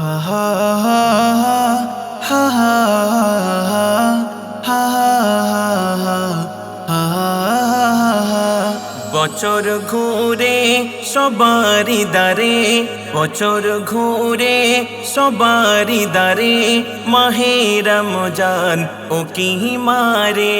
হা হা হা হা হা বছর ঘুরে সবারি দারে বছর ঘুরে সবারি দারে মাহে রমজান ও কি মারে।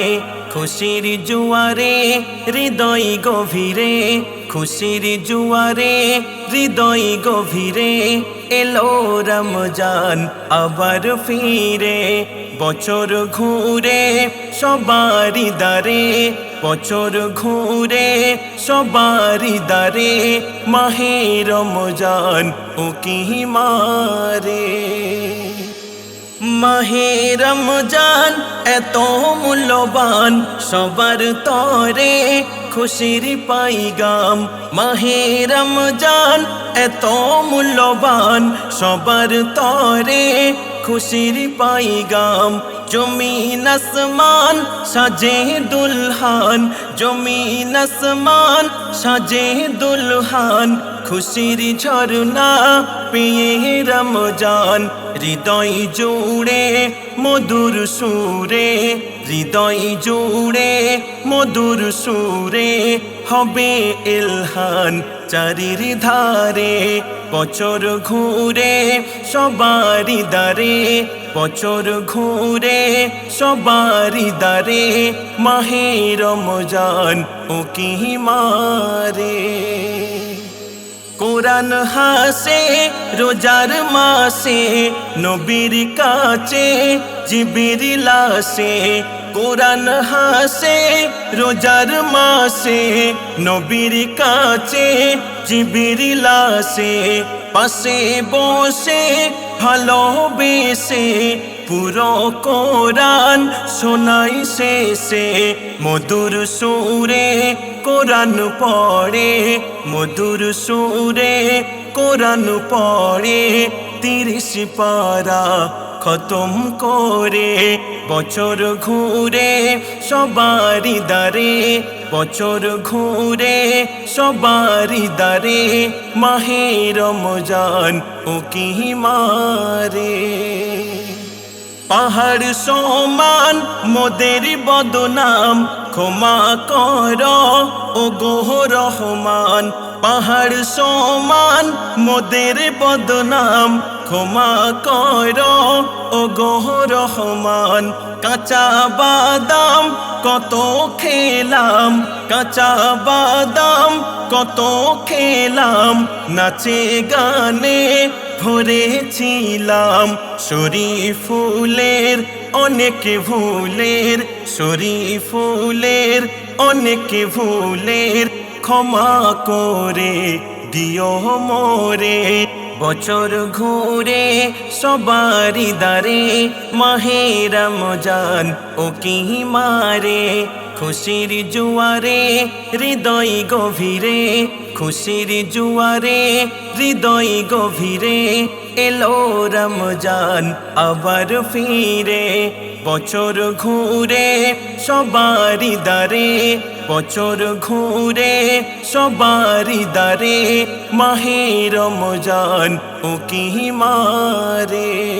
খুশির জুয়ারে, হৃদয় গভীরে, খুশির জুয়ারে, হৃদয় গভীরে, এলো রমজান আবার ফিরে। বছর ঘুরে সবারি দারে বছর ঘুরে সবারি দারে মাহে রমজান ও কি মারে। মাহে রমজান, এত মূল্যবান, সবার তরে খুশির পাইগাম। মাহে রমজান, এত মূল্যবান, সবার তরে খুশির পাইগাম। জমিন আসমান, সাজে দুলহান, জমিন আসমান, সাজে দুলহান, খুশির ঝরনা পেয়ে রমজান। হৃদয় জুড়ে মধুর সুরে, হৃদয় জুড়ে মধুর সুরে হবে এলহান চারির ধারে। বছর ঘুরে সবারি দারে বছর ঘুরে সবারি দারে মাহের মজান ও কি মারে। কোরআন হাসে, রোজার মাসে, নবীর কাছে জিবির লাসে কোরআন হাসে, রোজার মাসে, নবীর কাছে জিবির লাসে পাশে বসে ভালো ভালোবেসে, পুরো কোরআন শোনাই শেষে। মধুর সুরে কোরআন পড়ে, মধুর সুরে কোরআন পড়ে, তিরিশ পারা খতম করে, বছর ঘুরে সবারি দারে বছর ঘুরে সবারি দারে মাহে রমজান ও কি মারে। পাহাড় সমান মোদের বদনাম ক্ষমা কর, ও গোহ রহমান, পাহাড় সমান, মোদের বদনাম। ক্ষমা কর, ও গোহ রহমান, কাঁচা বাদাম কত খেলাম, কাঁচা বাদাম কত খেলাম। নাচে গানে ভরেছিলাম শরীফুলের অনেক ভুলের শরীফুলের অনেক ভুলের ক্ষমা করে দিও মোরে। বছর ঘুরে সবারি দারে মাহের মজান ও কি মারে? খুশির জুয়ারে, হৃদয় গভীরে, খুশির জুয়ারে, হৃদয় গভীরে এলো রমজান, আবার ফিরে। বছর ঘুরে সবারি দারে বছর ঘুরে সবারি দারে মাহে রমজান ও কি মারে?